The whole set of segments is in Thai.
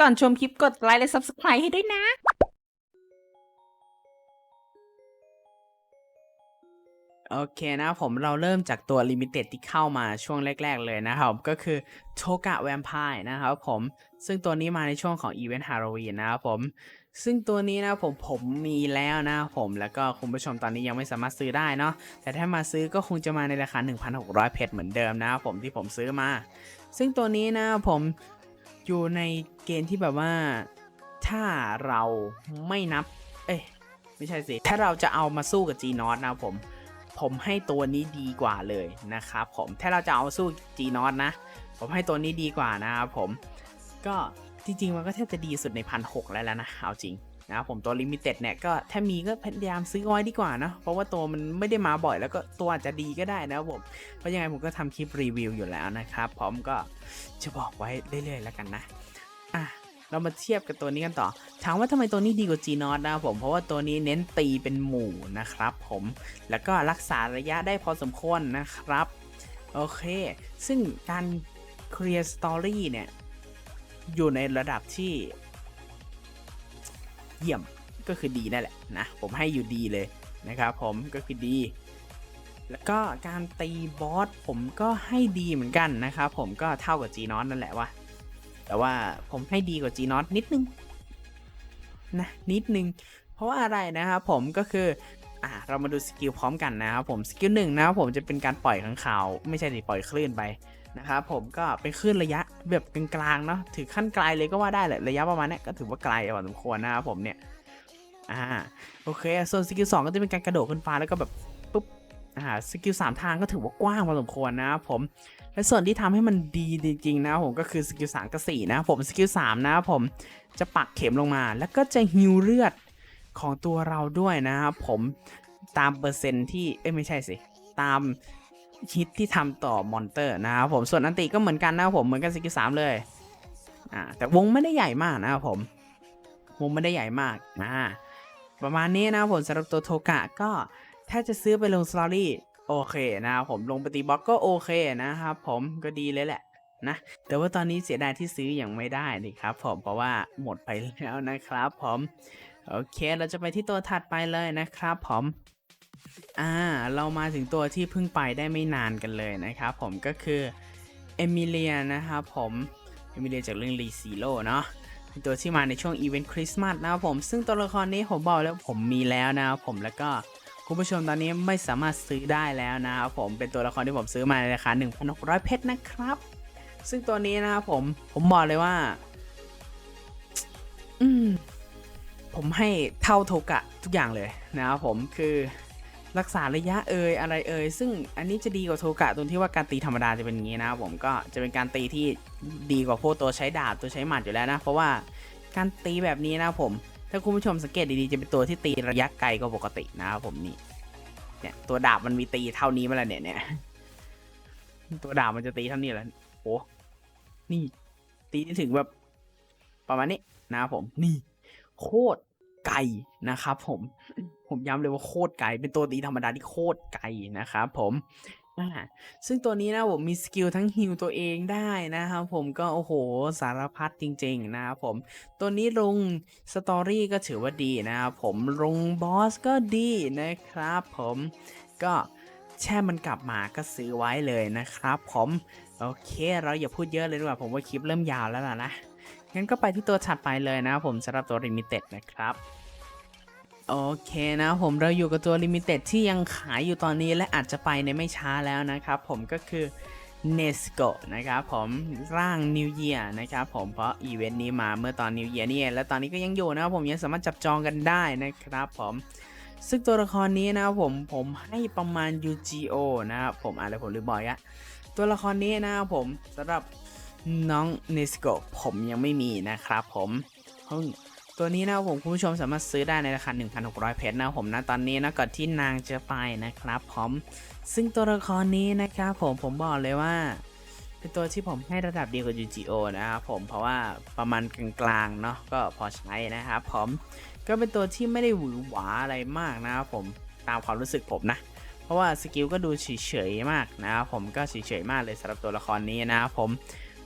ก่อนชมคลิปกดไลค์และ Subscribe ให้ด้วยนะ โอเคนะผมเราเริ่มจากตัวลิมิเต็ดที่เข้ามาช่วงแรก ๆ เลยนะครับ ก็คือโชกะแวมไพร์นะครับผม ซึ่งตัวนี้มาในช่วงของอีเวนต์ฮาโลวีนนะครับผม ซึ่งตัวนี้นะผมผมมีแล้วนะครับผมแล้วก็คุณผู้ชมตอนนี้ยังไม่สามารถซื้อได้เนาะแต่ถ้ามาซื้อก็คงจะมาในราคา 1,600 เพชรเหมือนเดิมนะครับผมที่ผมซื้อมา ซึ่งตัวนี้นะผม อยู่ในเกณฑ์ที่แบบว่า ถ้าเราไม่นับ เอ้ยไม่ใช่สิ ถ้าเราจะเอามาสู้กับจีนอตนะผม ผมให้ตัวนี้ดีกว่าเลยนะครับผม ถ้าเราจะเอาสู้จีนอตนะ ผมให้ตัวนี้ดีกว่านะครับผม ก็จริงๆมันก็แทบจะดีสุดในพันหกแล้วแล้วนะ เอาจริง นะครับผมตัวลิมิเต็ดเนี่ยก็ถ้ามีก็พยายามซื้อไว้ดีกว่านะเพราะว่าตัวมันไม่ได้มาบ่อยแล้วก็ตัวอาจจะดีก็ได้นะครับผมเพราะยังไงผมก็ทำคลิปรีวิวอยู่แล้วนะครับพร้อมก็จะบอกไว้เรื่อยๆแล้วกันนะอะเรามาเทียบกับตัวนี้กันต่อ ถามว่าทำไมตัวนี้ดีกว่า G n o t นะครับผม เพราะว่าตัวนี้เน้นตีเป็นหมู่นะครับผม แล้วก็รักษาระยะได้พอสมควรนะครับ โอเค ซึ่งการ Clear Story เนี่ย อยู่ในระดับที่ เยี่ยมก็คือดีนั่นแหละนะผมให้อยู่ดีเลยนะครับผมก็คือดี แล้วก็การตีบอสผมก็ให้ดีเหมือนกันนะครับผมก็เท่ากับ G n o t นั่นแหละว่าแต่ว่าผมให้ดีกว่า G n o t นิดนึงนะนิดนึง เพราะว่าอะไรนะครับผมก็คืออ่าเรามาดูสกิลพร้อมกันนะครับผมสกิลหนึ่งนะครับผมจะเป็นการปล่อยข้างข่าว ไม่ใช่ดิปล่อยคลื่นไป นะครับผมก็เป็นคลื่นระยะแบบกลางๆเนาะถือขั้นไกลเลยก็ว่าได้แหละระยะประมาณนี้ก็ถือว่าไกลพอสมควรนะครับผมเนี่ยอ่าโอเคส่วนสกิลสองก็จะเป็นการกระโดดขึ้นฟ้าแล้วก็แบบปุ๊บอ่าสกิลสามทางก็ถือว่ากว้างพอสมควรนะครับผมและส่วนที่ทำให้มันดีจริงๆนะผมก็คือสกิลสามกับสี่นะผมสกิลสามนะผมจะปักเข็มลงมา แล้วก็จะฮิวเลือดของตัวเราด้วยนะครับผมตามเปอร์เซ็นที่เอ้ยไม่ใช่สิตาม ฮิตที่ทำต่อมอนเตอร์นะครับผมส่วนอันติก็เหมือนกันนะครับผมเหมือนกันสกิลสามเลยอ่าแต่วงไม่ได้ใหญ่มากนะครับผมวงไม่ได้ใหญ่มากอ่าประมาณนี้นะครับผมสำหรับตัวโทกะก็ถ้าจะซื้อไปลงสตอรี่โอเคนะครับผมลงปฏิบล็อกก็โอเคนะครับผมก็ดีเลยแหละนะแต่ว่าตอนนี้เสียดายที่ซื้ออย่างไม่ได้นี่ครับผมเพราะว่าหมดไปแล้วนะครับผมโอเคเราจะไปที่ตัวถัดไปเลยนะครับผม อ่าเรามาถึงตัวที่เพิ่งไปได้ไม่นานกันเลยนะครับผมก็คือเอมิเลียนะครับผมเอมิเลียจากเรื่องรีซีโร่เนาะเป็นตัวที่มาในช่วงอีเวนต์คริสต์มาสนะครับผมซึ่งตัวละครนี้ผมบอกแล้วผมมีแล้วนะครับผมแล้วก็คุณผู้ชมตอนนี้ไม่สามารถซื้อได้แล้วนะครับผมเป็นตัวละครที่ผมซื้อมาในราคา 1,600 เพชรนะครับ ซึ่งตัวนี้นะครับผมผมบอกเลยว่า อืมผมให้เท่าโทกะทุกอย่างเลยนะครับผมคือ รักษาระยะเอยอะไรเอยซึ่งอันนี้จะดีกว่าโทกะตรงที่ว่าการตีธรรมดาจะเป็นอย่างนี้นะผมก็จะเป็นการตีที่ดีกว่าพวกตัวใช้ดาบตัวใช้หมัดอยู่แล้วนะ เพราะว่าการตีแบบนี้นะผม ถ้าคุณผู้ชมสังเกตดีๆจะเป็นตัวที่ตีระยะไกลกว่าปกตินะครับผมนี่เนี่ยตัวดาบมันมีตีเท่านี้มาแล้วเนี่ยเนี่ยตัวดาบมันจะตีเท่านี้แล้วโอ้นี่ ตีได้ถึงแบบประมาณนี้นะครับผม นี่ โคตรไกลนะครับผม ผมย้ำเลยว่าโคตรไกล เป็นตัวตีธรรมดาที่โคตรไกลนะครับผมซึ่งตัวนี้นะผมมีสกิลทั้งฮิวตัวเองได้นะครับผมก็โอ้โหสารพัดจริงๆนะครับผม ตัวนี้ลงสตอรี่ก็ถือว่าดีนะครับผมลงบอสก็ดีนะครับผมก็แช่มันกลับมาก็ซื้อไว้เลยนะครับผมโอเคเราอย่าพูดเยอะเลยดีกว่าผมว่าคลิปเริ่มยาวแล้วล่ะนะงั้นก็ไปที่ตัวถัดไปเลยนะครับผมสำหรับตัว Limited นะครับ โอเคนะผมเราอยู่กับตัว Limited ที่ยังขายอยู่ตอนนี้และอาจจะไปในไม่ช้าแล้วนะครับผมก็คือ Nesco นะครับผมร่าง New Year นะครับผมเพราะอีเวนต์นี้มาเมื่อตอน New Year นี่และตอนนี้ก็ยังอยู่นะครับผมยังสามารถจับจองกันได้นะครับผมซึ่งตัวละครนี้นะครับผมผมให้ประมาณ UGO นะครับผมอะไรผมลืมบอกอะตัวละครนี้นะครับผมสำหรับน้องเนสโกผมยังไม่มีนะครับผมเพิ่ง ตัวนี้นะครับผมคุณผู้ชมสามารถซื้อได้ในราคา 1,600 เพชรนะครับผมนะตอนนี้นะก่อนที่นางจะไปนะครับผมซึ่งตัวละครนี้นะครับผมผมบอกเลยว่า เป็นตัวที่ผมให้ระดับดีกว่า UGO นะครับผมเพราะว่าประมาณกลางๆเนาะก็พอใช้นะครับผมก็เป็นตัวที่ไม่ได้หวือหวาอะไรมากนะครับผมตามความรู้สึกผมนะเพราะว่าสกิลก็ดูเฉยๆมากนะครับผมก็เฉยๆมากเลยสำหรับตัวละครนี้นะครับผม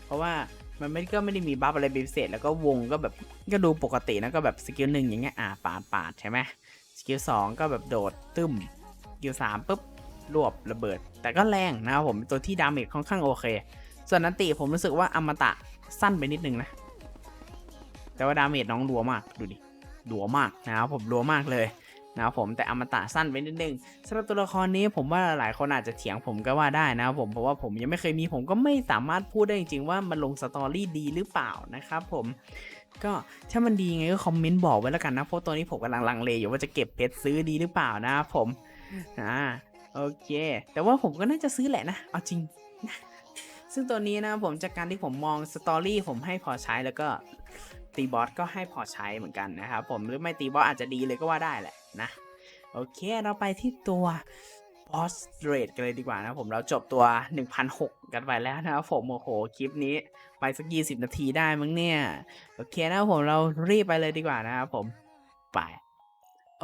เพราะว่า มันไม่ก็ไม่ได้มีบัฟอะไรพิเศษ แล้วก็วงก็แบบก็ดูปกตินะก็แบบสกิลหนึ่งอย่างเงี้ยอ่าปาดปาดใช่ไหมสกิลสองก็แบบโดดตึมสกิลสามปุ๊บรวบระเบิด แต่ก็แรงนะครับผมตัวที่ดาเมจค่อนข้างโอเค ส่วนนันติผมรู้สึกว่าอมตะสั้นไปนิดนึงนะ แต่ว่าดาเมจน้องรัวมากดูดิรัวมากนะครับผมรัวมากเลย นะครับผมแต่อมตะสั้นไปนิดนึงสำหรับตัวละครนี้ผมว่าหลายคนอาจจะเถียงผมก็ว่าได้นะครับผมเพราะว่าผมยังไม่เคยมีผมก็ไม่สามารถพูดได้จริงๆว่ามันลงสตอรี่ดีหรือเปล่านะครับผมก็ถ้ามันดีไงก็คอมเมนต์บอกไว้แล้วกันนะเพราะตัวนี้ผมกำลังลังเลอยู่ว่าจะเก็บเพชรซื้อดีหรือเปล่านะครับผมอ่าโอเค แต่ว่าผมก็น่าจะซื้อแหละนะเอาจริงนะซึ่งตัวนี้นะผมจากการที่ผมมองสตอรี่ผมให้พอใช้แล้วก็ ตีบอสก็ให้พอใช้เหมือนกันนะครับผมหรือไม่ตีบอสอาจจะดีเลยก็ว่าได้แหละนะ โอเคเราไปที่ตัวบอสเรทกันเลยดีกว่านะผมเราจบตัว 1,006 กันไปแล้วนะครับผมโอ้โหคลิปนี้ไปสัก 20 นาทีได้มั้งเนี่ย โอเคนะครับผมเรารีบไปเลยดีกว่านะครับผม ไป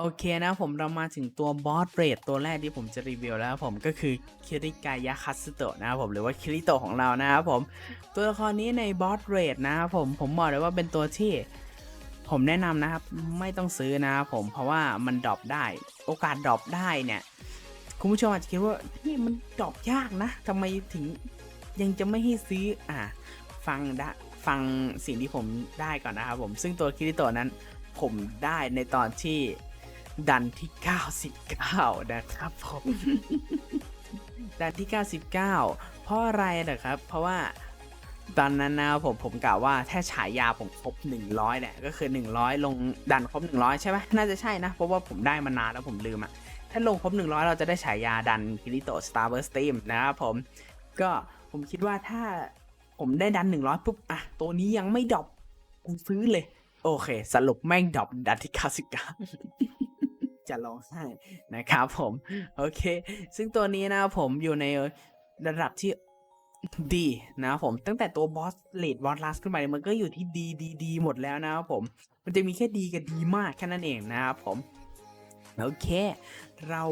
โอเคนะผมเรามาถึงตัวบอสเรทตัวแรกที่ผมจะรีวิวแล้วผมก็คือคิริกายะคัสโตะนะครับผมหรือว่าคิริโตะของเรานะครับผม ตัวละครนี้ในบอสเรทนะครับผมผมบอกเลยว่าเป็นตัวที่ผมแนะนำนะครับไม่ต้องซื้อนะครับผมเพราะว่ามันดรอปได้ โอกาสดรอปได้เนี่ยคุณผู้ชมอาจจะคิดว่านี่มันดรอปยากนะทำไมถึงยังจะไม่ให้ซื้ออ่าฟังได้ฟังสิ่งที่ผมได้ก่อนนะครับผมซึ่งตัวคิริโตะนั้นผมได้ในตอนที่ ดันที่ 99 นะครับผมดันที่ 99 เพราะอะไรนะครับ เพราะว่าตอนนั้นนะผมผมกล่าวว่าถ้าฉายาผมครบ 100เนี่ยก็คือ 100 ลงดันครบ 100 ใช่ไหมน่าจะใช่นะ เพราะว่าผมได้มานานแล้วผมลืมอะถ้าลงครบ 100 เราจะได้ฉายาดันคิริโตสตาร์เบอร์สตีมนะครับผมก็ผมคิดว่าถ้าผมได้ดัน 100 ปุ๊บ อะ ตัวนี้ยังไม่ดรอปกูซื้อเลย โอเค สรุปแม่งดรอปดันที่ 99 จะร้องไห้นะครับผมโอเค ซึ่งตัวนี้นะครับผมอยู่ในระดับที่ดีนะครับผมตั้งแต่ตัวบอสเลดบอสลัสขึ้นไปมันก็อยู่ที่ดีดีดีหมดแล้วนะครับผม มันจะมีแค่ดีกับดีมากแค่นั้นเองนะครับผมโอเค เรา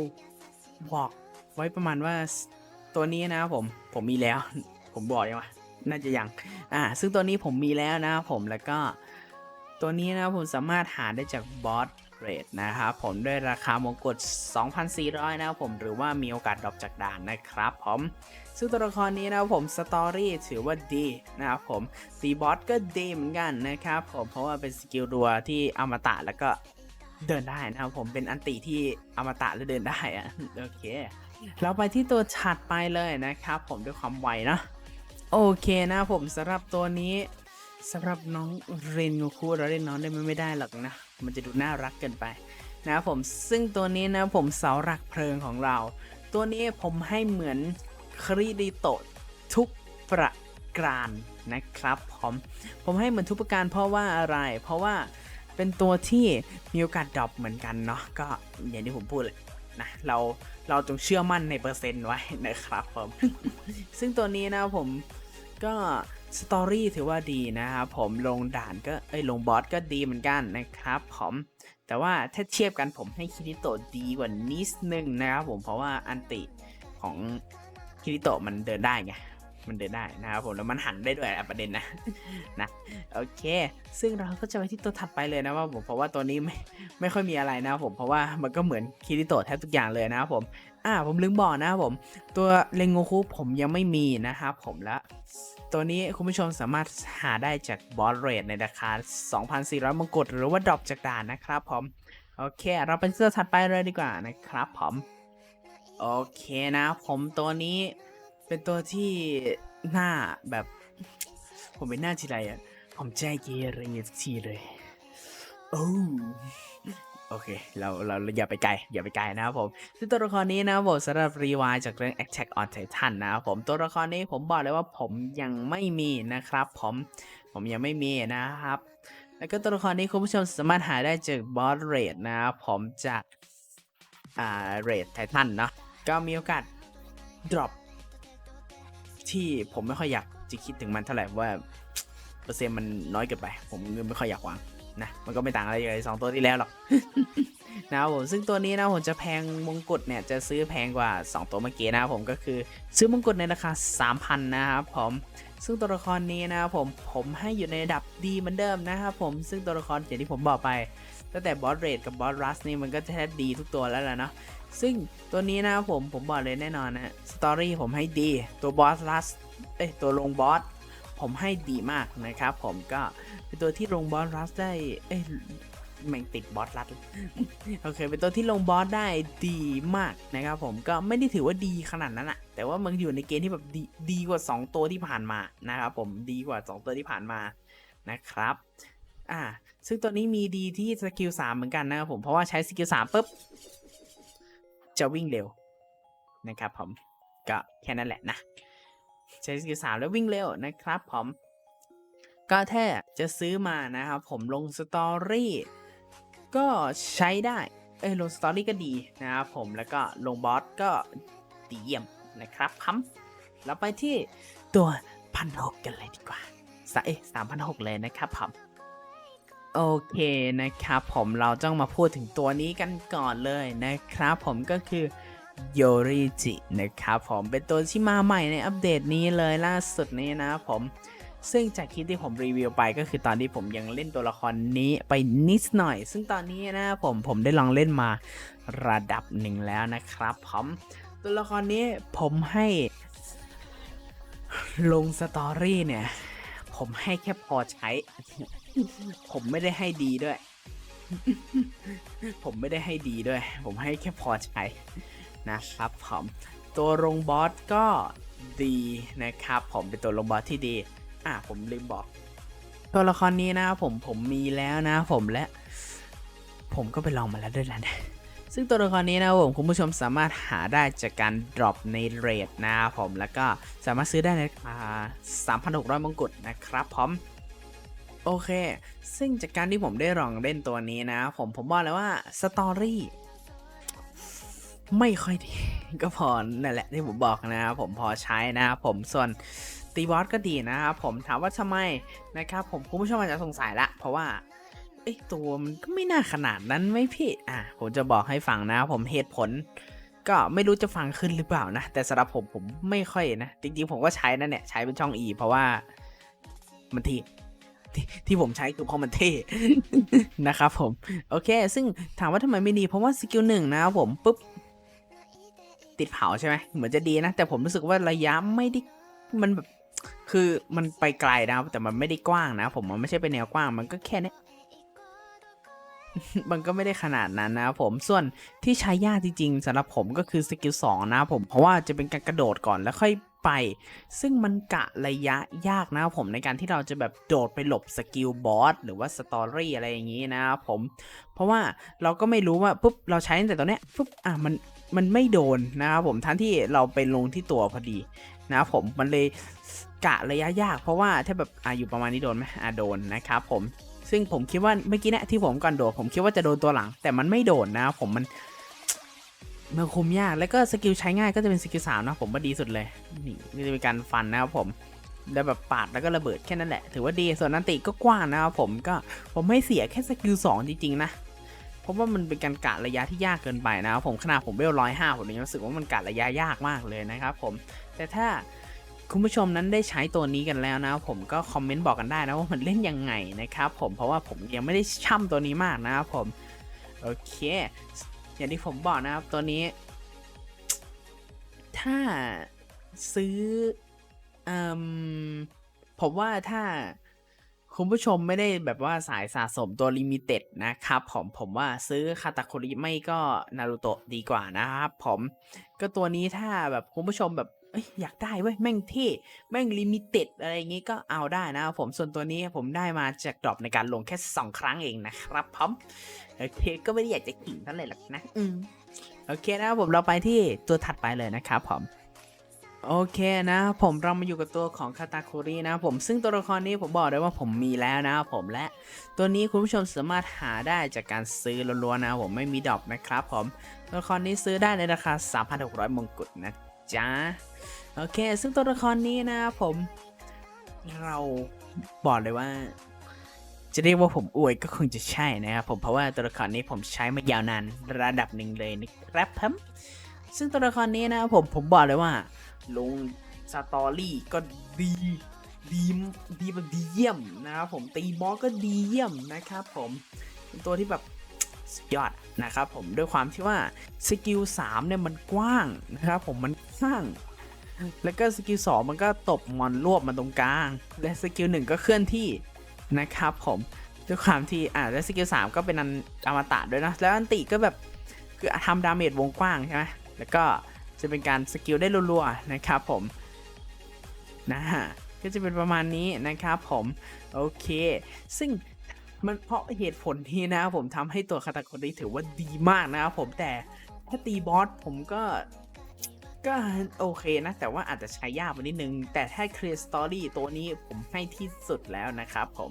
บอกไว้ประมาณว่าตัวนี้นะครับผมผมมีแล้ว ผมบอกยังวะน่าจะยังอ่าซึ่งตัวนี้ผมมีแล้วนะครับผมแล้วก็ตัวนี้นะครับผมสามารถหาได้จากบอส เรทนะครับผมด้วยราคามงกุฎ2,400 นะครับผมหรือว่ามีโอกาสดรอปจากด่านนะครับผมซึ่งตัวละครนี้นะครับผมสตอรี่ถือว่าดีนะครับผมตีบอสก็ดีเหมือนกันนะครับผมเพราะว่าเป็นสกิลรัวที่อมตะแล้วก็เดินได้นะครับผมเป็นอันติที่อมตะแล้วเดินได้อะโอเค เราไปที่ตัวถัดไปเลยนะครับผมด้วยความไวเนะโอเคนะผมสำหรับตัวนี้ สำหรับน้องเรนโงคุเราเล่นน้องได้ไมไม่ได้หรอกนะ มันจะดูน่ารักเกินไป นะครับผมซึ่งตัวนี้นะผมเสาหลักเพลิงของเรา ตัวนี้ผมให้เหมือนคริดิโตะทุกประการนะครับผมผมให้เหมือนทุกประการเพราะว่าอะไร เพราะว่าเป็นตัวที่มีโอกาสดรอปเหมือนกันเนาะก็อย่างที่ผมพูดเลยนะเราเราจงเชื่อมั่นในเปอร์เซ็นต์ไว้นะครับผม ซึ่งตัวนี้นะผมก็ สตอรี่ถือว่าดีนะครับผมลงด่านก็เอ้ยลงบอสก็ดีเหมือนกันนะครับผมแต่ว่าถ้าเทียบกันผมให้คิริโตะดีกว่านิดนึงนะครับผมเพราะว่าอันติของคิริโตะมันเดินได้ไงมันเดินได้นะครับผมแล้วมันหันได้ด้วยอะประเด็นนะนะโอเค ซึ่งเราก็จะไปที่ตัวถัดไปเลยนะว่าผมเพราะว่าตัวนี้ไม่ไม่ค่อยมีอะไรนะครับผมเพราะว่ามันก็เหมือนคิริโตะแทบทุกอย่างเลยนะครับผมอ่าผมลืมบอกนะครับผม ตัวเลงโงคุผมยังไม่มีนะครับผมและ ตัวนี้คุณผู้ชมสามารถหาได้จากบอสเรทในราคา 2,400มงกุฎหรือว่าดรอปจากด่านนะครับผม โอเค เราไปที่ตัวถัดไปเลยดีกว่านะครับผม โอเคนะ ผมตัวนี้เป็นตัวที่หน้าแบบ ผมเป็นหน้าทีไรอะ ผมใจเกเรทีเลย โอ้ โอเค เราเราอย่าไปไกล อย่าไปไกลนะครับผมซึ่งตัวละครนี้นะผมสำหรับรีวายจากเรื่อง Attack on Titan นะครับผมตัวละครนี้ผมบอกเลยว่าผมยังไม่มีนะครับผมผมยังไม่มีนะครับ แล้วก็ตัวละครนี้คุณผู้ชมสามารถหาได้จากบอสเรดนะครับผมจากอ่าเรดไททันเนาะก็มีโอกาส drop ที่ผมไม่ค่อยอยากจะคิดถึงมันเท่าไหร่ว่าเปอร์เซ็นต์มันน้อยเกินไป ผมไม่ค่อยอยากวาง นะมันก็ไม่ต่างอะไรกับสองตัวที่แล้วหรอกนะครับผมซึ่งตัวนี้นะผมจะแพงมงกุฎเนี่ยจะซื้อแพงกว่า 2 ตัวเมื่อกี้นะครับผมก็คือซื้อมงกุฎในราคา 3,000 นะครับผมซึ่งตัวละครนี้นะครับผมผมให้อยู่ในระดับดีเหมือนเดิมนะครับผมซึ่งตัวละครอย่างที่ผมบอกไปตั้งแต่บอสเรดกับบอสรัสนี่มันก็จะแทบดีทุกตัวแล้วแหละเนาะซึ่งตัวนี้นะครับผมผมบอกเลยแน่นอนนะสตอรี่ผมให้ดีตัวบอสรัสเอ้ยตัวลงบอสผมให้ดีมากนะครับผมก็ เป็นตัวที่ลงบอสรัสได้ เอ้ยแม่งติดบอสรัสโอเค เป็นตัวที่ลงบอสได้ดีมากนะครับผมก็ไม่ได้ถือว่าดีขนาดนั้นอะแต่ว่ามันอยู่ในเกณฑ์ที่แบบดีดีกว่า 2 ตัวที่ผ่านมานะครับผมดีกว่า 2 ตัวที่ผ่านมานะครับอ่าซึ่งตัวนี้มีดีที่สกิล3เหมือนกันนะครับผมเพราะว่าใช้สกิล3ปุ๊บจะวิ่งเร็วนะครับผมก็แค่นั้นแหละนะ ใช้สกิล3แล้ววิ่งเร็วนะครับผม ก็แค่จะซื้อมานะครับผมลงสตอรี่ก็ใช้ได้ เอ้ยลงสตอรี่ก็ดีนะครับผมแล้วก็ลงบอสก็ดีเยี่ยมนะครับพัมเราไปที่ตัวพันหกกันเลยดีกว่าสะเอ๊สามพันหกเลยนะครับผมโอเคนะครับผมเราต้องมาพูดถึงตัวนี้กันก่อนเลยนะครับผมก็คือโยริจินะครับผมเป็นตัวที่มาใหม่ในอัปเดตนี้เลยล่าสุดนี้นะครับผม ซึ่งจากคลิปที่ผมรีวิวไปก็คือตอนที่ผมยังเล่นตัวละครนี้ไปนิดหน่อย ซึ่งตอนนี้นะผมผมได้ลองเล่นมาระดับหนึ่งแล้วนะครับผมตัวละครนี้ผมให้ลงสตอรี่เนี่ย ผมให้แค่พอใช้ ผมไม่ได้ให้ดีด้วย ผมไม่ได้ให้ดีด้วย ผมให้แค่พอใช้นะครับผมตัวลงบอสก็ดีนะครับ ผมเป็นตัวลงบอสที่ดี อะผมลืมบอก ตัวละครนี้นะครับผมผมมีแล้วนะผมและ ผมก็ไปลองมาแล้วด้วยนะซึ่งตัวละครนี้นะครับผมคุณผู้ชมสามารถหาได้จากการ drop ในเรทนะครับผมแล้วก็สามารถซื้อได้ในอ่า3,600มงกุฎนะครับผมโอเค ซึ่งจากการที่ผมได้ลองเล่นตัวนี้นะ ผมผมบอกเลยว่าสตอรี่ไม่ค่อยดี ก็พอนั่นแหละที่ผมบอกนะครับผมพอใช้นะครับผมส่วน ตีบอสก็ดีนะครับผมถามว่าทำไมนะครับผมคุณผู้ชมอาจจะสงสัยละ เพราะว่าเอ้ตัวมันก็ไม่น่าขนาดนั้นไม่พี่อะผมจะบอกให้ฟังนะผมเหตุผล ก็ไม่รู้จะฟังขึ้นหรือเปล่านะ แต่สำหรับผมผมไม่ค่อยนะจริงๆผมก็ใช้นั่นเนี่ยใช้เป็นช่อง E เพราะว่ามันเท่ที่ที่ผมใช้คือเพราะมันเท่ นะครับผม โอเค ซึ่งถามว่าทำไมไม่ดี เพราะว่าสกิลหนึ่งนะครับผมปุ๊บ ติดเผาใช่ไหมเหมือนจะดีนะ แต่ผมรู้สึกว่าระยะไม่ได้มันแบบ คือมันไปไกลนะแต่มันไม่ได้กว้างนะ ผมมันไม่ใช่เป็นแนวกว้างมันก็แค่เนี้ยมันก็ไม่ได้ขนาดนั้นนะผมส่วนที่ใช้ยากจริงๆสำหรับผมก็คือสกิล2นะผมเพราะว่าจะเป็นการกระโดดก่อนแล้วค่อยไป ซึ่งมันกะระยะยากนะผมในการที่เราจะแบบโดดไปหลบสกิลบอสหรือว่าสตอรี่อะไรอย่างนี้นะผมเพราะว่าเราก็ไม่รู้ว่าปุ๊บเราใช้ตั้งแต่ตอนเนี้ยปุ๊บอะมันมันไม่โดนนะครับผมทั้งที่เราไปลงที่ตัวพอดีนะผมมันเลย กะระยะยาก เพราะว่าถ้าแบบอะอยู่ประมาณนี้โดนไหมอะโดนนะครับผมซึ่งผมคิดว่าเมื่อกี้เนะที่ผมก่อนโดดผมคิดว่าจะโดนตัวหลัง แต่มันไม่โดนนะผมมันมันคุมยากแล้วก็สกิลใช้ง่ายก็จะเป็นสกิลสามนะผมว่าดีสุดเลยนี่นี่จะเป็นการฟันนะครับผมแล้วแบบปาดแล้วก็ระเบิดแค่นั้นแหละ ถือว่าดีส่วนนันติก็กว้างนะครับผมก็ผมไม่เสียแค่สกิลสองจริงๆนะเพราะว่ามันเป็นการกะระยะที่ยากเกินไปนะครับผมขนาดผมเวลร้อยห้าผมยังรู้สึกว่ามันกะระยะยากมากเลยนะครับผมแต่ถ้า คุณผู้ชมนั้นได้ใช้ตัวนี้กันแล้วนะผมก็คอมเมนต์บอกกันได้นะว่ามันเล่นยังไงนะครับผมเพราะว่าผมยังไม่ได้ช่ำตัวนี้มากนะครับผม โอเค อย่างที่ผมบอกนะครับตัวนี้ ถ้าซื้ออผมว่าถ้าคุณผู้ชมไม่ได้แบบว่าสายสะสมตัวลิมิเต็ดนะครับผมผมว่าซื้อคาตาคุริไม่ก็นารูโตะดีกว่านะครับผมก็ตัวนี้ถ้าแบบคุณผู้ชมแบบ อ้ยอยากได้เว้ยแม่งเท่แม่งลิมิเต็ดอะไรอย่างงี้ก็เอาได้นะครับผมส่วนตัวนี้ผมได้มาจากดรอปในการลงแค่ 2 ครั้งเองนะครับผมโอเคก็ไม่ได้อยากจะขิงเท่าไหร่หรอกนะอืมโอเคนะครับผมเราไปที่ตัวถัดไปเลยนะครับผมโอเคนะ ผมเรามาอยู่กับตัวของคาตาคุรินะผมซึ่งตัวละครนี้ผมบอกเลยว่าผมมีแล้วนะครับผมและตัวนี้คุณผู้ชมสามารถหาได้จากการซื้อล้วนๆนะผมไม่มีดรอปนะครับผมตัวละครนี้ซื้อได้ในราคา 3,600 มงกุฎนะ จ๊ะ โอเค ซึ่งตัวละครนี้นะครับผม เราบอกเลยว่า จะเรียกว่าผมอวยก็คงจะใช่นะครับผมเพราะว่าตัวละครนี้ผมใช้มายาวนานระดับหนึ่งเลยนะครับผมซึ่งตัวละครนี้นะครับผมผมบอกเลยว่า ลงสตอรี่ก็ดีดีดีแบบดีเยี่ยมนะครับผมตีบอสก็ดีเยี่ยมนะครับผมเป็นตัวที่แบบ สุดยอดนะครับผมด้วยความที่ว่าสกิล3เนี่ยมันกว้างนะครับผมมันกว้าง แล้วก็สกิล2มันก็ตบมอนรวบมาตรงกลาง และสกิล1ก็เคลื่อนที่นะครับผมด้วยความที่อ่าและสกิล3ก็เป็นอันอมตะด้วยนะแล้วอันติก็แบบคือทำดาเมจวงกว้างใช่ไหมแล้วก็จะเป็นการสกิลได้รัวๆนะครับผมนะฮะก็จะเป็นประมาณนี้นะครับผม โอเค ซึ่ง มันเพราะเหตุผลที่นะครับผมทำให้ตัวคาตาโกริถือว่าดีมากนะครับผมแต่ถ้าตีบอสผมก็ก็โอเคนะ แต่ว่าอาจจะใช้ยากไปนิดนึง แต่ถ้า Clear Story ตัวนี้ผมให้ที่สุดแล้วนะครับผม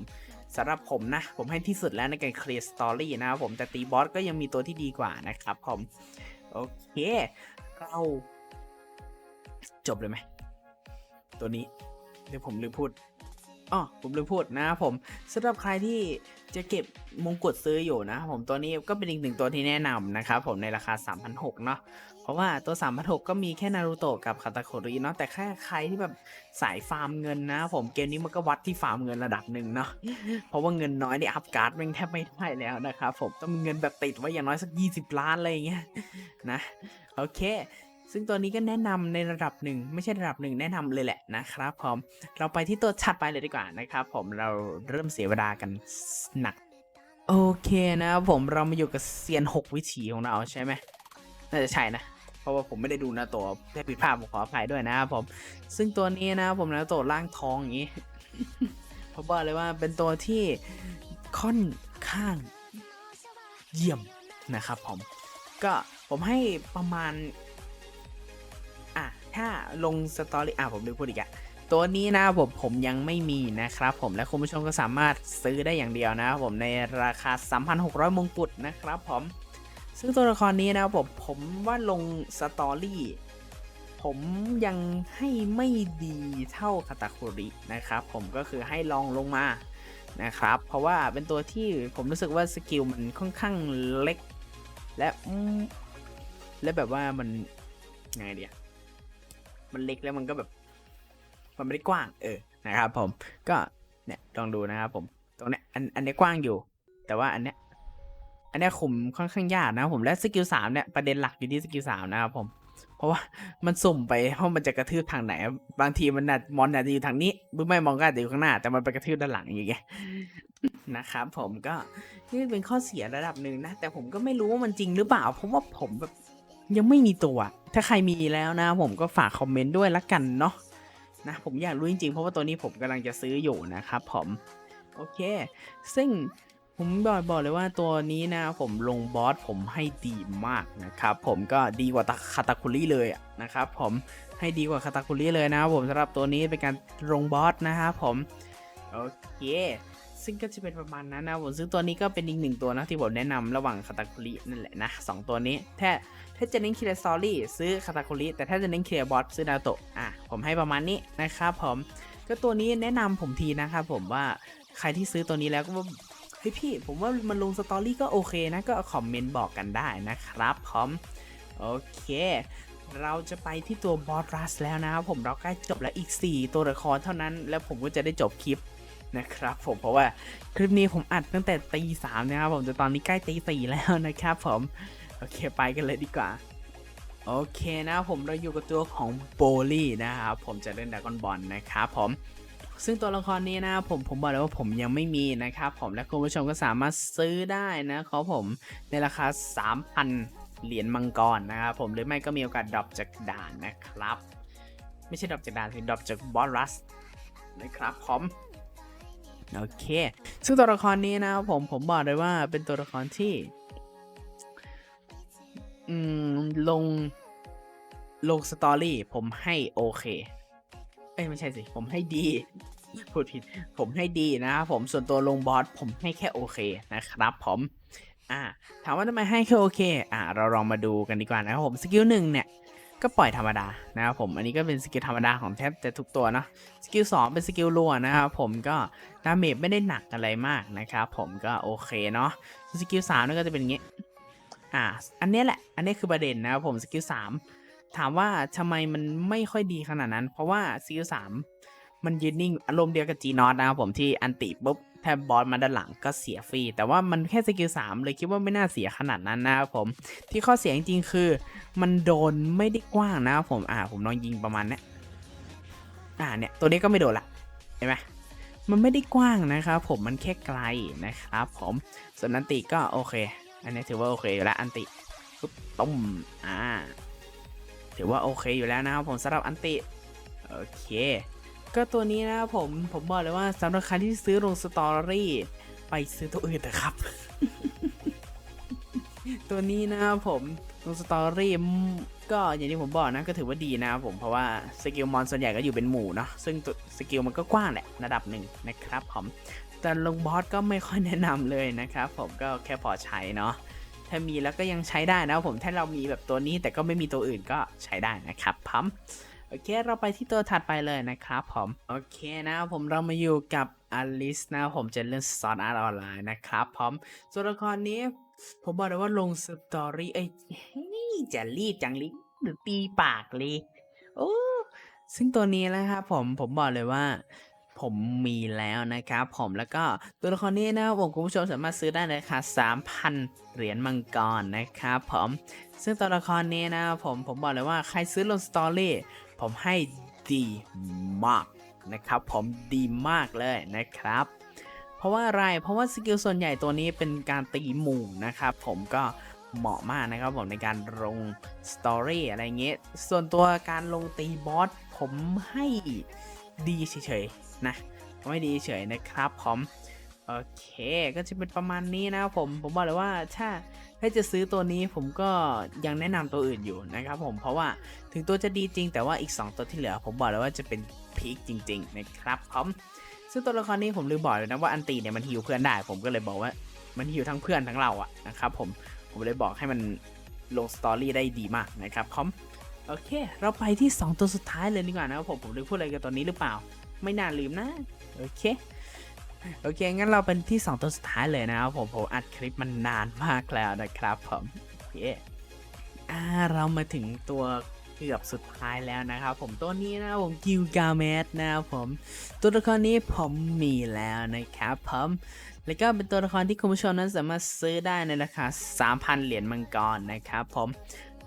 สำหรับผมนะ ผมให้ที่สุดแล้วในการ Clear Story นะครับผมแต่ตีบอสก็ยังมีตัวที่ดีกว่านะครับผม โอเค เราจบเลยไหม ตัวนี้ เดี๋ยวผมลืมพูด อ๋อผมลืมพูดนะครับผมสำหรับใครที่จะเก็บมงกุฎซื้ออยู่นะครับผมตัวนี้ก็เป็นอีกหนึ่งตัวที่แนะนำนะครับผมในราคา 3,600เนาะเพราะว่าตัว 3,600 ก็มีแค่นารูโตะกับคาตาโคริเนาะแต่แค่ใครที่แบบสายฟาร์มเงินนะ ผมเกมนี้มันก็วัดที่ฟาร์มเงินระดับหนึ่งเนาะเพราะว่าเงินน้อยนี่อัพการ์ดแม่งแทบไม่ได้แล้วนะครับผมต้องมีเงินแบบติดไว้อย่างน้อยสัก 20 ล้านอะไรอย่างเงี้ยนะโอเค ซึ่งตัวนี้ก็แนะนำในระดับหนึ่งไม่ใช่ระดับหนึ่งแนะนำเลยแหละนะครับผมเราไปที่ตัวถัดไปเลยดีกว่านะครับผมเราเริ่มเสียเวลากันหนัก โอเคนะผมเรามาอยู่กับเซียน 6 วิถีของเราใช่ไหมน่าจะใช่นะเพราะว่าผมไม่ได้ดูนะตัวถ้าผิดพลาดผมขออภัยด้วยนะครับผม ซึ่งตัวนี้นะผมนะตัวร่างทองอย่างนี้ผมบอกเลยว่าเป็นตัวที่ค่อนข้างเยี่ยมนะครับผม ก็ผมให้ประมาณ ถ้าลงสตอรี่อะผมลืมพูดอีกอะตัวนี้นะผมผมยังไม่มีนะครับผมและคุณผู้ชมก็สามารถซื้อได้อย่างเดียวนะครับผมในราคา 3,600 มงกุฎนะครับผมซึ่งตัวละครนี้นะครับผมผมว่าลงสตอรี่ผมยังให้ไม่ดีเท่าคาตาคุรินะครับผมก็คือให้ลองลงมานะครับ เพราะว่าเป็นตัวที่ผมรู้สึกว่าสกิลมันค่อนข้างเล็ก และและแบบว่ามันยังไงเดีย มันเล็กแล้วมันก็แบบ มันไม่ได้กว้าง เออนะครับ ผม ก็เนี่ยลองดูนะครับผม ตรงเนี้ยอันอันนี้กว้างอยู่ แต่ว่าอันเนี้ยอันเนี้ยคุมค่อนข้างยากนะครับผมและสกิลสามเนี่ยประเด็นหลักอยู่ที่สกิลสามนะครับผม เพราะว่ามันสุ่มไปว่ามันจะกระทืบทางไหน บางทีมันอาจมอนอาจจะอยู่ทางนี้หรือไม่มองก็อาจจะอยู่ข้างหน้า แต่มันไปกระทืบด้านหลังอย่างเงี้ยนะครับผมก็นี่เป็นข้อเสียระดับหนึ่งนะ แต่ผมก็ไม่รู้ว่ามันจริงหรือเปล่าเพราะว่าผมแบบ ยังไม่มีตัว ถ้าใครมีแล้วนะ ผมก็ฝากคอมเมนต์ด้วยละกันเนาะนะผมอยากรู้จริงๆ เพราะว่าตัวนี้ผมกำลังจะซื้ออยู่นะครับผมโอเค ซึ่งผมบอกบอกเลยว่าตัวนี้นะผมลงบอสผมให้ดีมากนะครับผมก็ดีกว่าคาตาคุริเลยนะครับผมให้ดีกว่าคาตาคุริเลยนะผมสำหรับตัวนี้เป็นการลงบอสนะครับผมโอเคซึ่งก็จะเป็นประมาณนั้นนะผมซึ่งตัวนี้ก็เป็นอีกหนึ่งตัวนะที่ผมแนะนำระหว่างคาตาคุรินั่นแหละนะสองตัวนี้ถ้ ถ้าจะเน้นเคลียร์สตอรี่ซื้อคาตาคุริแต่ถ้าจะเน้นเคลียร์บอสซื้อนาโตะอะผมให้ประมาณนี้นะครับผมก็ตัวนี้แนะนำผมทีนะครับผมว่าใครที่ซื้อตัวนี้แล้วก็เฮ้ยพี่ ผมว่ามันลงสตอรี่ก็โอเคนะ ก็คอมเมนต์บอกกันได้นะครับพร้อมโอเค เราจะไปที่ตัวบอสรัสแล้วนะครับผมเราใกล้จบแล้วอีก 4 ตัวละครเท่านั้น แล้วผมก็จะได้จบคลิปนะครับผมเพราะว่าคลิปนี้ผมอัดตั้งแต่ตีสามนะครับผมแต่ตอนนี้ใกล้ตีสี่แล้วนะครับผม เคไปกันเลยดีกว่า โอเคนะผมเราอยู่กับตัวของโบลี่นะครับผมจะเล่นดากอนบอลนะครับผมซึ่งตัวละครนี้นะผมผมบอกเลยว่าผมยังไม่มีนะครับผมและคุณผู้ชมก็สามารถซื้อได้นะครับผมในราคา 3,000 เหรียญมังกรนะครับผมหรือไม่ก็มีโอกาสดรอปจากด่านนะครับ ไม่ใช่ดรอปจากด่านคือดรอปจากบอสรัสนะครับผมโอเค ซึ่งตัวละครนี้นะผมผมบอกเลยว่าเป็นตัวละครที่ อืม ลง ลงสตอรี่ผมให้โอเค เอ้ยไม่ใช่สิ ผมให้ดี พูดผิด ผมให้ดีนะครับผมส่วนตัวลงบอสผมให้แค่โอเคนะครับผมอ่าถามว่าทำไมให้แค่โอเค อ่า เราลองมาดูกันดีกว่านะครับผมสกิลหนึ่งเนี่ยก็ปล่อยธรรมดานะครับผมอันนี้ก็เป็นสกิลธรรมดาของแทบจะทุกตัวเนาะสกิลสองเป็นสกิลรัวนะครับผมก็ดาเมจไม่ได้หนักอะไรมากนะครับผมก็โอเคเนาะสกิลสามนี่ก็จะเป็นอย่างงี้ อ่า อันนี้แหละ อันนี้คือประเด็นนะครับผมสกิลสามถามว่าทำไมมันไม่ค่อยดีขนาดนั้น เพราะว่าสกิลสามมันยืนนิ่งอารมณ์เดียวกับจีนอตนะครับผมที่อันติปุ๊บแทบบอสมาด้านหลังก็เสียฟรี แต่ว่ามันแค่สกิลสามเลยคิดว่าไม่น่าเสียขนาดนั้นนะครับผม ที่ข้อเสียจริงๆคือ มันโดนไม่ได้กว้างนะครับผมอ่าผมลองยิงประมาณเนี้ยอ่าเนี่ยตัวนี้ก็ไม่โดนละเห็นไหมมันไม่ได้กว้างนะครับผมมันแค่ไกลนะครับผมส่วนอันติก็โอเค อันนี้ถือว่าโอเคอยู่แล้วอันติปุ๊บต้มอ่าถือว่าโอเคอยู่แล้วนะครับผมสำหรับอันติโอเคก็ตัวนี้นะครับผมผมบอกเลยว่าสำหรับใครที่ซื้อลงสตอรี่ไปซื้อตัวอื่นนะครับ ตัวนี้นะครับผมลงสตอรี่ก็อย่างที่ผมบอกนะก็ถือว่าดีนะครับผมเพราะว่าสกิลมอนส่วนใหญ่ก็อยู่เป็นหมู่เนาะซึ่งสกิลมันก็กว้างแหละระดับหนึ่งนะครับผม แต่ลงบอสก็ไม่ค่อยแนะนำเลยนะครับผมก็แค่พอใช้เนาะถ้ามีแล้วก็ยังใช้ได้นะครับผมถ้าเรามีแบบตัวนี้แต่ก็ไม่มีตัวอื่นก็ใช้ได้นะครับผมโอเคเราไปที่ตัวถัดไปเลยนะครับผมโอเคนะผมเรามาอยู่กับอลิสนะผมจะเล่นซอนอาร์ออนไลน์นะครับผมตัวละครนี้ผมบอกเลยว่าลงสตอรี่เอ้จะรีบจังลิหรือตีปากเลยโอ้ซึ่งตัวนี้นะครับผมผมบอกเลยว่า ผมมีแล้วนะครับผมแล้วก็ตัวละครนี้นะผมคุณผู้ชมสามารถซื้อได้ในราคา3,000 เหรียญมังกรนะครับผมซึ่งตัวละครนี้นะผมผมบอกเลยว่าใครซื้อลงสตอรี่ผมให้ดีมากนะครับผมดีมากเลยนะครับ เพราะว่าอะไรเพราะว่าสกิลส่วนใหญ่ตัวนี้เป็นการตีหมู่นะครับผมก็เหมาะมากนะครับผมในการลงสตอรี่อะไรเงี้ยส่วนตัวการลงตีบอสผมให้ดีเฉย นะผมให้ดีเฉยนะครับผมโอเคก็จะเป็นประมาณนี้นะครับผมผมบอกเลยว่าถ้าถ้าจะซื้อตัวนี้ผมก็ยังแนะนำตัวอื่นอยู่นะครับผมเพราะว่าถึงตัวจะดีจริงแต่ว่าอีก 2 ตัวที่เหลือ ผมบอกเลยว่าจะเป็นพีคจริง ๆ นะครับผมซึ่งตัวละครนี้ผมลืมบอกเลยนะว่าอันตีเนี่ยมันฮิวเพื่อนได้ ผมก็เลยบอกว่ามันฮิวทั้งเพื่อนทั้งเราอะนะครับผมผมเลยบอกให้มันลงสตอรี่ได้ดีมากนะครับผมโอเค เราไปที่ 2 ตัวสุดท้ายเลยดีกว่านะครับผมผมลืมพูดอะไรกันตอนนี้หรือเปล่า ไม่น่าลืมนะ โอเค โอเค งั้นเราเป็นที่ 2 ตัวสุดท้ายเลยนะครับผมผมอัดคลิปมันนานมากแล้วนะครับผมโอเคอ่าเรามาถึงตัวเกือบสุดท้ายแล้วนะครับผมตัวนี้นะผมกิลกาเมสนะครับผมตัวละครนี้ผมมีแล้วนะครับผมแล้วก็เป็นตัวละครที่คุณผู้ชมนั้นสามารถซื้อได้ในราคา 3,000 เหรียญมังกรนะครับผม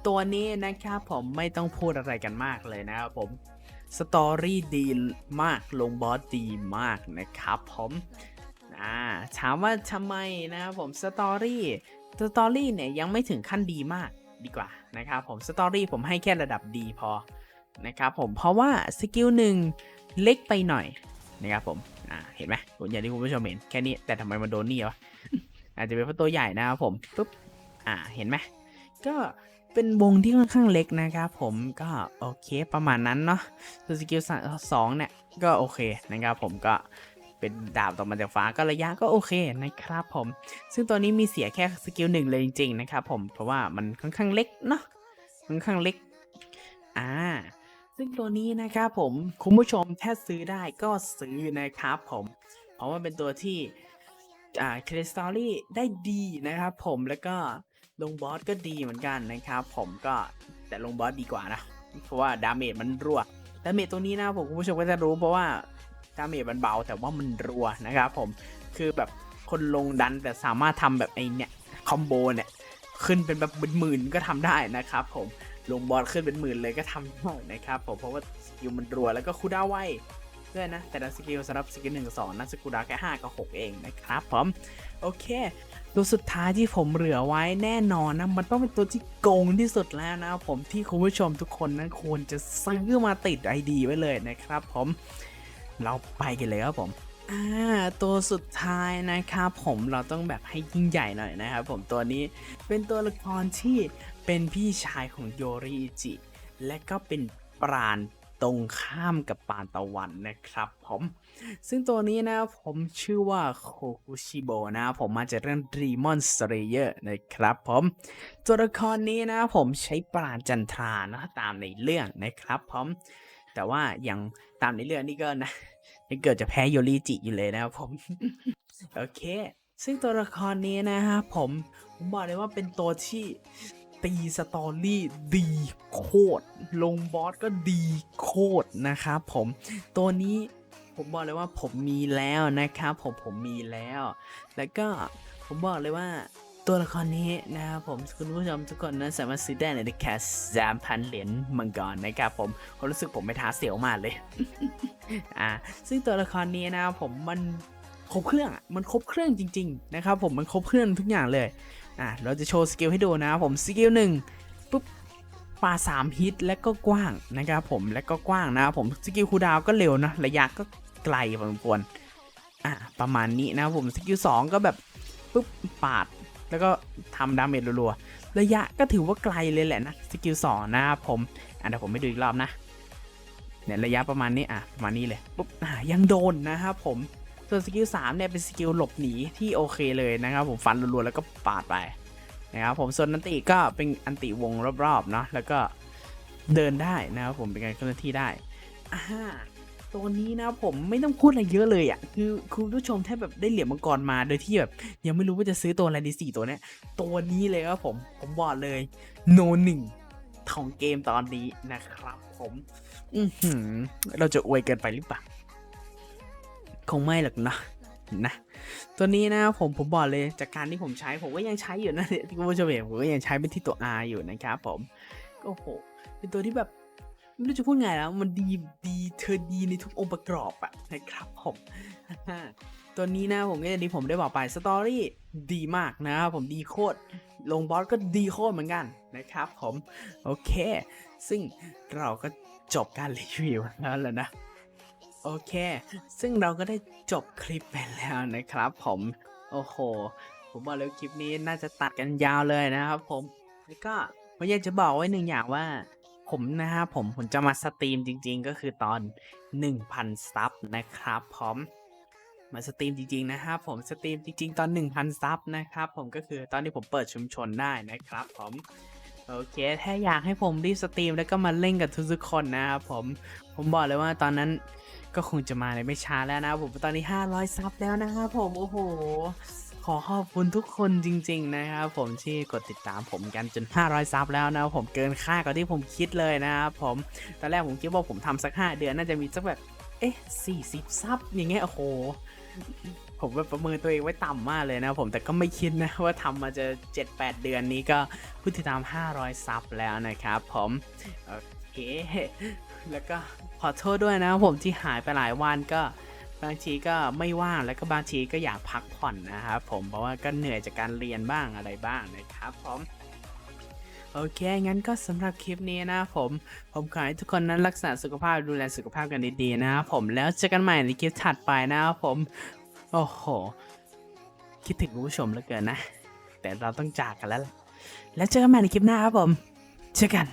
ตัวนี้นะครับผมไม่ต้องพูดอะไรกันมากเลยนะครับผม สตอรี่ดีมากลงบอสดีมากนะครับผมอ่าถามว่าทำไมนะครับผมสตอรี่สตอรี่เนี่ยยังไม่ถึงขั้นดีมากดีกว่านะครับผมสตอรี่ผมให้แค่ระดับดีพอนะครับผมเพราะว่าสกิลหนึ่งเล็กไปหน่อยนะครับผมอ่าเห็นไหมอย่างที่คุณผู้ชมเห็นแค่นี้แต่ทำไมมันโดนนี่วะอาจจะเป็นเพราะตัวใหญ่นะครับผมปุ๊บอ่าเห็นไหมก็ เป็นวงที่ค่อนข้างเล็กนะครับผมก็โอเคประมาณนั้นเนาะส่วนสกิลสองเนี่ยก็โอเคนะครับผมก็เป็นดาบตกมาจากฟ้าก็ระยะก็โอเคนะครับผม ซึ่งตัวนี้มีเสียแค่สกิลหนึ่งเลยจริงๆนะครับผมเพราะว่ามันค่อนข้างเล็กเนาะค่อนข้างเล็กอ่าซึ่งตัวนี้นะครับผมคุณผู้ชมถ้าซื้อได้ก็ซื้อนะครับผม เพราะว่าเป็นตัวที่อ่าคริสตัลลี่ได้ดีนะครับผมแล้วก็ ลงบอสก็ดีเหมือนกันนะครับ ผมก็แต่ลงบอสดีกว่านะ เพราะว่าดาเมจมันรัวดาเมจตัวนี้นะผมคุณผู้ชมก็จะรู้เพราะว่าดาเมจมันเบาแต่ว่ามันรัวนะครับผมคือแบบคนลงดันแต่สามารถทำแบบไอ้เนี่ยคอมโบเนี่ยขึ้นเป็นแบบเป็นหมื่นก็ทำได้นะครับผมลงบอสขึ้นเป็นหมื่นเลยก็ทำได้นะครับผมเพราะว่าสกิลมันรัวแล้วก็คูลดาไว ด้วยนะ แต่ละสกิลสำหรับสกิลหนึ่งกับสองนะสกิลดาแค่ห้ากับหกเองนะครับผมโอเค ตัวสุดท้ายที่ผมเหลือไว้แน่นอนนะ มันต้องเป็นตัวที่โกงที่สุดแล้วนะผมที่คุณผู้ชมทุกคนนั้นควรจะซื้อมาติด ID ไว้เลยนะครับผมเราไปกันเลยครับผมอ่าตัวสุดท้ายนะครับผมเราต้องแบบให้ยิ่งใหญ่หน่อยนะครับผมตัวนี้เป็นตัวละครที่เป็นพี่ชายของโยริอิจิ และก็เป็นปราณ ตรงข้ามกับปานตะวันนะครับผมซึ่งตัวนี้นะผมชื่อว่าโคคุชิโบนะผมมาจากเรื่อง Demon Slayer นะครับผมตัวละครนี้นะผมใช้ปราณจันทรานะตามในเรื่องนะครับผมแต่ว่าอย่างตามในเรื่องนี่ก็นะยังเกิดจะแพ้โยริจิอยู่เลยนะครับผมโอเค ซึ่งตัวละครนี้นะครับผมผมบอกเลยว่าเป็นตัวที่ ตีสตอรี่ดีโคตร ลงบอสก็ดีโคตรนะครับผม ตัวนี้ผมบอกเลยว่าผมมีแล้วนะครับผมผมมีแล้ว แล้วก็ผมบอกเลยว่าตัวละครนี้นะครับผมคุณผู้ชมทุกคนนั้นสามารถซื้อได้ในแคสสามพันเหรียญมังกรนะครับผมผมรู้สึกผมไม่ท้าเสียวมากเลยอ่าซึ่งตัวละครนี้นะครับผมมันครบเครื่องอะมันครบเครื่องจริง ๆ นะครับผมมันครบเครื่องทุกอย่างเลย อ่าเราจะโชว์สกิลให้ดูนะครับผมสกิลหนึ่งปุ๊บปาสามฮิตและก็กว้างนะครับผมและก็กว้างนะครับผมสกิลคูดาวก็เร็วนะระยะก็ไกลพอสมควรอ่าประมาณนี้นะผมสกิลสองก็แบบปุ๊บปาดแล้วก็ทำดาเมจรัวๆระยะก็ถือว่าไกลเลยแหละนะสกิลสองนะครับผมอะเดี๋ยวผมไปดูอีกรอบนะเนี่ยระยะประมาณนี้อะประมาณนี้เลยปุ๊บอะยังโดนนะครับผม ส่วนสกิล3เนี่ยเป็นสกิลหลบหนีที่โอเคเลยนะครับผมฟันรัวๆแล้วก็ปาดไปนะครับผมส่วนอันติก็เป็นอันติวงรอบๆเนาะแล้วก็เดินได้นะครับผมเป็นการเคลื่อนที่ได้อ่าตัวนี้นะครับผมไม่ต้องพูดอะไรเยอะเลยอะคือคุณผู้ชมแทบแบบได้เหรียญมังกรมาโดยที่แบบยังไม่รู้ว่าจะซื้อตัวอะไรดีสี่ตัวเนี้ยตัวนี้เลยครับผมผมบอกเลยโนหนึ่งของเกมตอนนี้นะครับผม อืเราจะอวยเกินไปหรือเปล่า คงไม่หรอกนะนะตัวนี้นะผมผมบอกเลยจากการที่ผมใช้ผมก็ยังใช้อยู่นะที่คุณผู้ชมเห็นผมก็ยังใช้เป็นที่ตัว R อยู่นะครับผมก็โอ้โหเป็นตัวที่แบบไม่รู้จะพูดไงแล้วมันดีดีเธอดีในทุกองค์ประกอบอะนะครับผมตัวนี้นะผมก็อย่างที่ผมได้บอกไปสตอรี่ดีมากนะครับผมดีโคตรลงบอสก็ดีโคตรเหมือนกันนะครับผมโอเค ซึ่งเราก็จบการรีวิวแล้วแหละนะ โอเค ซึ่งเราก็ได้จบคลิปไปแล้วนะครับผม โอ้โห ผมบอกเลยคลิปนี้น่าจะตัดกันยาวเลยนะครับผม แล้วก็ผมอยากจะบอกไว้หนึ่งอย่างว่า ผมนะครับผมผมจะมาสตรีมจริง ๆ ก็คือตอน 1,000 ซับนะครับผมมาสตรีมจริงๆนะครับผมสตรีมจริง ๆ ตอน 1,000 ซับนะครับผมก็คือตอนที่ผมเปิดชุมชนได้นะครับผมโอเค ถ้าอยากให้ผมรีบสตรีมแล้วก็มาเล่นกับทุกๆคนนะครับผม ผมบอกเลยว่าตอนนั้น ก็คงจะมาในไม่ช้าแล้วนะครับผมตอนนี้ 500 ซับแล้วนะครับผมโอ้โห ขอขอบคุณทุกคนจริง ๆ นะครับผมที่กดติดตามผมกันจน 500 ซับแล้วนะครับผมเกินค่ากว่าที่ผมคิดเลยนะครับผมตอนแรกผมคิดว่าผมทำสัก 5 เดือนน่าจะมีสักแบบเอ๊ะ40 ซับอย่างเงี้ยโอ้โหผมแบบประเมินตัวเองไว้ต่ำมากเลยนะผมแต่ก็ไม่คิดนะว่าทำมาจะ 7-8 เดือนนี้ก็ผู้ติดตาม 500 ซับแล้วนะครับผม เค แล้วก็ขอโทษด้วยนะผมที่หายไปหลายวันก็บางทีก็ไม่ว่างแล้วก็บางทีก็อยากพักผ่อนนะครับผมเพราะว่าก็เหนื่อยจากการเรียนบ้างอะไรบ้างนะครับผมโอเค งั้นก็สำหรับคลิปนี้นะผม ผมขอให้ทุกคนนั้นรักษาสุขภาพดูแลสุขภาพกันดีๆนะครับผมแล้วเจอกันใหม่ในคลิปถัดไปนะครับผม โอ้โห คิดถึงผู้ชมเหลือเกินนะ แต่เราต้องจากกันแล้วล่ะแล้วเจอกันใหม่ในคลิปหน้าครับผม เจอกัน